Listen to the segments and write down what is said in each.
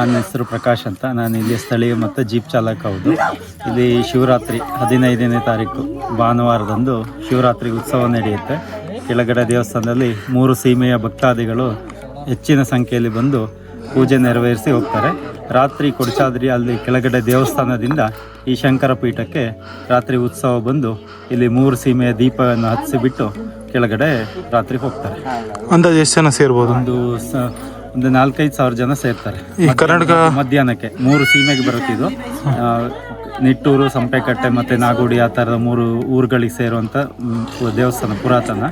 ನನ್ನ ಹೆಸರು ಪ್ರಕಾಶ್ ಅಂತ. ನಾನು ಇಲ್ಲಿ ಸ್ಥಳೀಯ ಮತ್ತು ಜೀಪ್ ಚಾಲಕ ಹೌದು. ಇಲ್ಲಿ ಶಿವರಾತ್ರಿ ಹದಿನೈದನೇ ತಾರೀಕು ಭಾನುವಾರದಂದು ಶಿವರಾತ್ರಿ ಉತ್ಸವ ನಡೆಯುತ್ತೆ. ಕೆಳಗಡೆ ದೇವಸ್ಥಾನದಲ್ಲಿ ಮೂರು ಸೀಮೆಯ ಭಕ್ತಾದಿಗಳು ಹೆಚ್ಚಿನ ಸಂಖ್ಯೆಯಲ್ಲಿ ಬಂದು ಪೂಜೆ ನೆರವೇರಿಸಿ ಹೋಗ್ತಾರೆ. ರಾತ್ರಿ ಕೊಡಚಾದ್ರಿ ಅಲ್ಲಿ ಕೆಳಗಡೆ ದೇವಸ್ಥಾನದಿಂದ ಈ ಶಂಕರ ಪೀಠಕ್ಕೆ ರಾತ್ರಿ ಉತ್ಸವ ಬಂದು ಇಲ್ಲಿ ಮೂರು ಸೀಮೆಯ ದೀಪವನ್ನು ಹತ್ತಿಸಿಬಿಟ್ಟು ಕೆಳಗಡೆ ರಾತ್ರಿ ಹೋಗ್ತಾರೆ. ಅಂದಾಜು ಎಷ್ಟು ಜನ ಸೇರ್ಬೋದು? ಒಂದು ಸ ಒಂದು ನಾಲ್ಕೈದು ಸಾವಿರ ಜನ ಸೇರ್ತಾರೆ. ಈ ಕರ್ನಾಟಕ ಮಧ್ಯಾಹ್ನಕ್ಕೆ ಮೂರು ಸೀಮೆಗೆ ಬರುತ್ತಿದ್ದು ನಿಟ್ಟೂರು ಸಂಪೆಕಟ್ಟೆ ಮತ್ತೆ ನಾಗೋಡಿ ಆ ಥರದ ಮೂರು ಊರುಗಳಿಗೆ ಸೇರುವಂತ ಮ್, ದೇವಸ್ಥಾನ ಪುರಾತನ.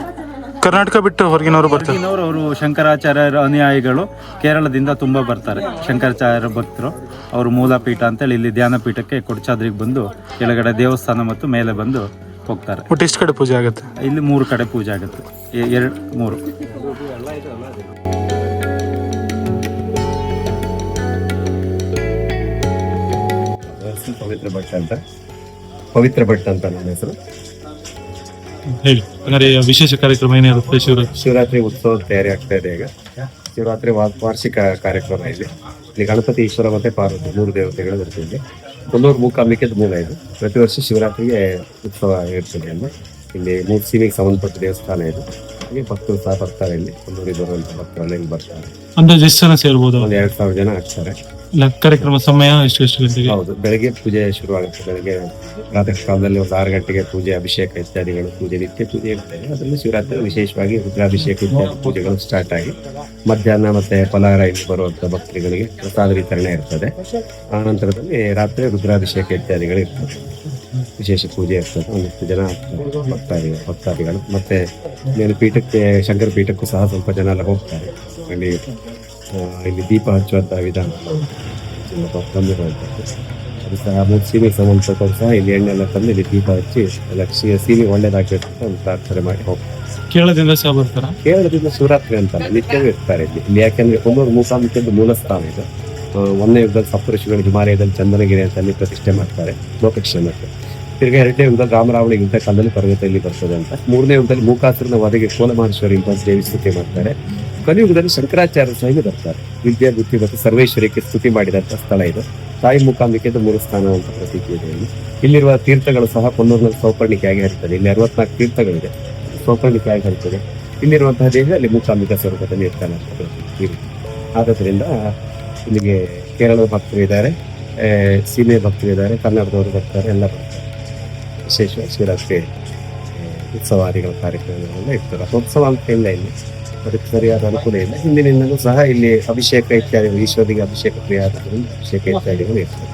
ಕರ್ನಾಟಕ ಬಿಟ್ಟು ಹೊರಗಿನವರು ಬರ್ತಾರೆ. ಅವರು ಶಂಕರಾಚಾರ್ಯರ ಅನುಯಾಯಿಗಳು ಕೇರಳದಿಂದ ತುಂಬ ಬರ್ತಾರೆ. ಶಂಕರಾಚಾರ್ಯರ ಭಕ್ತರು ಅವರು ಮೂಲಪೀಠ ಅಂತೇಳಿ ಇಲ್ಲಿ ಧ್ಯಾನ ಪೀಠಕ್ಕೆ ಕೊಡಚಾದ್ರಿಗೆ ಬಂದು ಕೆಳಗಡೆ ದೇವಸ್ಥಾನ ಮತ್ತು ಮೇಲೆ ಬಂದು ಹೋಗ್ತಾರೆ. ಒಟ್ಟು ಕಡೆ ಪೂಜೆ ಆಗುತ್ತೆ? ಇಲ್ಲಿ ಮೂರು ಕಡೆ ಪೂಜೆ ಆಗುತ್ತೆ. ಎ- ಎರಡು ಮೂರು. ಹೆಸರು ಪವಿತ್ರ ಭಟ್ ಅಂತ. ಪವಿತ್ರ ಭಟ್ ಅಂತ ನನ್ನ ಹೆಸರು. ಹೇಳಿ ವಿಶೇಷ ಕಾರ್ಯಕ್ರಮ ಏನಿರುತ್ತೆ ಶಿವರಾತ್ರಿ ಶಿವರಾತ್ರಿ ಉತ್ಸವದ ತಯಾರಿ ಆಗ್ತಾ ಇದೆ ಈಗ. ಶಿವರಾತ್ರಿ ವಾ- ವಾರ್ಷಿಕ ಕಾರ್ಯಕ್ರಮ ಇದೆ ಇಲ್ಲಿ ಗಣಪತಿ ಈಶ್ವರ ಮತ್ತೆ ಪಾರ್ವತಿ ಮೂರು ದೇವತೆಗಳು ಇಲ್ಲಿ ಕೊಲ್ಲೂರು ಮೂಕಾಂಬಿಕೆ ಮೂಲ ಇದು. ಪ್ರತಿ ವರ್ಷ ಶಿವರಾತ್ರಿಗೆ ಉತ್ಸವ ಇರ್ತದೆ ಅಲ್ಲಿ. ಇಲ್ಲಿ ಮೂರು ಸೀಮೆಗೆ ಸಂಬಂಧಪಟ್ಟ ದೇವಸ್ಥಾನ ಇದು. ಹಾಗೆ ಭಕ್ತರು ಸಹ ಬರ್ತಾರೆ ಇಲ್ಲಿ. ಒಂದೂರಿ ಬರುವಂತ ಭಕ್ತರು ಇಲ್ಲಿ ಬರ್ತಾರೆ. ಅಂದಾಜು ಎಷ್ಟು ಜನ ಸೇರ್ಬೋದು? ಒಂದು ಎರಡು ಸಾವಿರ ಜನ ಆಗ್ತಾರೆ. ಇಲ್ಲ ಕಾರ್ಯಕ್ರಮ ಸಮಯ ಎಷ್ಟು ಎಷ್ಟು ಗಂಟೆಗೆ? ಹೌದು ಬೆಳಗ್ಗೆ ಪೂಜೆ ಶುರು ಆಗುತ್ತೆ. ಬೆಳಗ್ಗೆ ಪ್ರಾತಃ ಕಾಲದಲ್ಲಿ ಒಂದು ಆರು ಗಂಟೆಗೆ ಪೂಜೆ ಅಭಿಷೇಕ ಇತ್ಯಾದಿಗಳು ಪೂಜೆ ನಿತ್ಯ ಪೂಜೆ ಇರ್ತದೆ. ಅದರಲ್ಲಿ ಶಿವರಾತ್ರಿ ವಿಶೇಷವಾಗಿ ರುದ್ರಾಭಿಷೇಕ ಇತ್ಯಾದಿ ಪೂಜೆಗಳು ಸ್ಟಾರ್ಟ್ ಆಗಿ ಮಧ್ಯಾಹ್ನ ಮತ್ತೆ ಫಲಹಾರ ಇಲ್ಲಿ ಬರುವಂತ ಭಕ್ತರುಗಳಿಗೆ ಪ್ರಸಾದ ವಿತರಣೆ ಇರ್ತದೆ. ಆ ನಂತರದಲ್ಲಿ ರಾತ್ರಿ ರುದ್ರಾಭಿಷೇಕ ಇತ್ಯಾದಿಗಳು ಇರ್ತದೆ. ವಿಶೇಷ ಪೂಜೆ ಆಗ್ತದೆ ಒಂದಿಷ್ಟು ಜನ ಭಕ್ತಾದಿ ಭಕ್ತಾದಿಗಳು. ಮತ್ತೆ ಮೇಲೆ ಪೀಠಕ್ಕೆ ಶಂಕರ ಪೀಠಕ್ಕೂ ಸಹ ಸ್ವಲ್ಪ ಜನ ಎಲ್ಲ ಹೋಗ್ತಾರೆ. ಅಲ್ಲಿ ಇಲ್ಲಿ ದೀಪ ಹಚ್ಚುವಂಥ ವಿಧಾನ ತಂದಿರುವಂಥದ್ದು ಅದು ಸಹ ಮೂರು ಸೀಮೆಗೆ ಸಹ ಇಲ್ಲಿ ಎಣ್ಣೆಲ್ಲ ತಂದು ಇಲ್ಲಿ ದೀಪ ಹಚ್ಚಿ ಲಕ್ಷ್ಮಿಯ ಸೀಮೆ ಒಳ್ಳೇದಾಗಬೇಕು ಅಂತ ಒಂದು ಪ್ರಾರ್ಥನೆ ಮಾಡಿ ಹೋಗ್ತಾರೆ. ಕೇರಳದಿಂದ ಸಹ ಬರ್ತಾರೆ? ಕೇರಳದಿಂದ ಶಿವರಾತ್ರಿ ಅಂತಲ್ಲ ನಿತ್ಯವೂ ಇರ್ತಾರೆ ಇಲ್ಲಿ. ಇಲ್ಲಿ ಯಾಕೆಂದ್ರೆ ಕುಂಬೂರು ಮೂಕಾಂಬಿಕೆದ್ದು ಮೂಲಸ್ಥಾನ ಇದು. ಆ, ಒಂದನೇ ಯುಗದಲ್ಲಿ ಸಪ್ತಋಷಿಗಳು ಹಿಮಾಲಯದಲ್ಲಿ ಚಂದನಗಿರಿ ಅಂತ ಅಲ್ಲಿ ಪ್ರತಿಷ್ಠೆ ಮಾಡ್ತಾರೆ. ಲೋಕಕ್ಷೇಮಕ್ಕೆ ತಿರುಗಿ ಎರಡನೇ ಯುಗದಲ್ಲಿ ರಾಮರಾವಣ ಯುದ್ಧ ಕಾಲದಲ್ಲಿ ಪರ್ವತದಲ್ಲಿ ಬರ್ತದೆ ಅಂತ. ಮೂರನೇ ಯುಗದಲ್ಲಿ ಮೂಕಾಸುರನ ವಧೆಗೆ ಕೋಲಮಹೇಶ್ವರಿ ಇಂಥ ದೇವಿ ಸ್ತುತಿ ಮಾಡ್ತಾರೆ. ಕಲಿಯುಗದಲ್ಲಿ ಶಂಕರಾಚಾರ್ಯ ಸ್ವಾಮಿ ಬರ್ತಾರೆ. ವಿದ್ಯಾ, ಬುದ್ಧಿ ಮತ್ತು ಸರ್ವೇಶ್ವರಿಕೆ ಸ್ತುತಿ ಮಾಡಿದಂಥ ಸ್ಥಳ ಇದು. ತಾಯಿ ಮೂಕಾಂಬಿಕೆದು ಮೂರು ಸ್ಥಾನ ಅಂತ ಪ್ರತೀತಿ ಇದೆ ಇಲ್ಲಿ. ಇಲ್ಲಿರುವ ತೀರ್ಥಗಳು ಸಹ ಕೊಲ್ಲೂರಿನಲ್ಲಿ ಸೌಪರ್ಣಿಕೆಯಾಗಿ ಹರಿತದೆ. ಇಲ್ಲಿ ಅರವತ್ನಾಲ್ಕು ತೀರ್ಥಗಳಿದೆ. ಸೌಪರ್ಣಿಕೆಯಾಗಿ ಹರಿತದೆ. ಇಲ್ಲಿರುವಂತಹ ದೇಹ ಅಲ್ಲಿ ಮೂಕಾಂಬಿಕಾ ಸ್ವರೂಪದಲ್ಲಿ ಇರ್ತಾನೆ. ಆದ್ದರಿಂದ ಇಲ್ಲಿಗೆ ಕೇರಳದ ಭಕ್ತರು ಇದ್ದಾರೆ. ಸೀಮೆ ಭಕ್ತರು ಇದ್ದಾರೆ ಕನ್ನಡದವರು ಬರ್ತಾರೆ, ಎಲ್ಲ ಬರ್ತಾರೆ. ವಿಶೇಷ ಶಿವರಾತ್ರಿ ಉತ್ಸವಾದಿಗಳ ಕಾರ್ಯಕ್ರಮಗಳೆಲ್ಲ ಇರ್ತದೆ ಉತ್ಸವ ಅಂತ ಇಲ್ಲ ಇಲ್ಲಿ. ಅದಕ್ಕೆ ಸರಿಯಾದ ಅನುಕೂಲ ಇಲ್ಲ. ಹಿಂದಿನಿಂದಲೂ ಸಹ ಇಲ್ಲಿ ಅಭಿಷೇಕ ಇತ್ಯಾದಿಗಳು ಈಶ್ವರಿಗೆ ಅಭಿಷೇಕ ಪ್ರಿಯ ಅಭಿಷೇಕ ಇತ್ಯಾದಿಗಳು ಇರ್ತದೆ